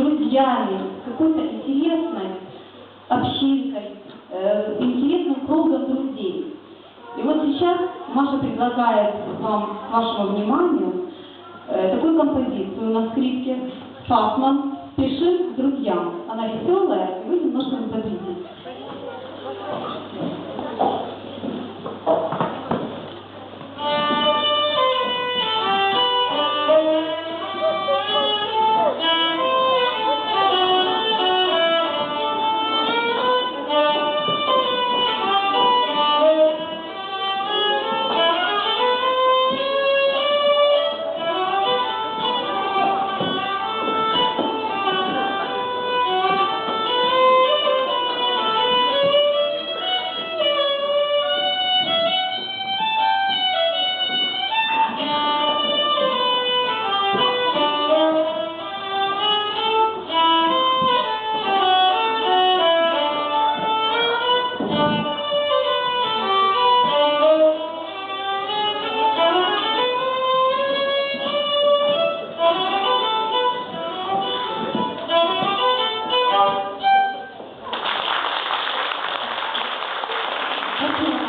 друзьями, какой-то интересной общинкой, э, интересным кругом друзей. И вот сейчас Маша предлагает вам, вашему вниманию, э, такую композицию на скрипке «Фасман. Спешим к друзьям». Она веселая, Okay.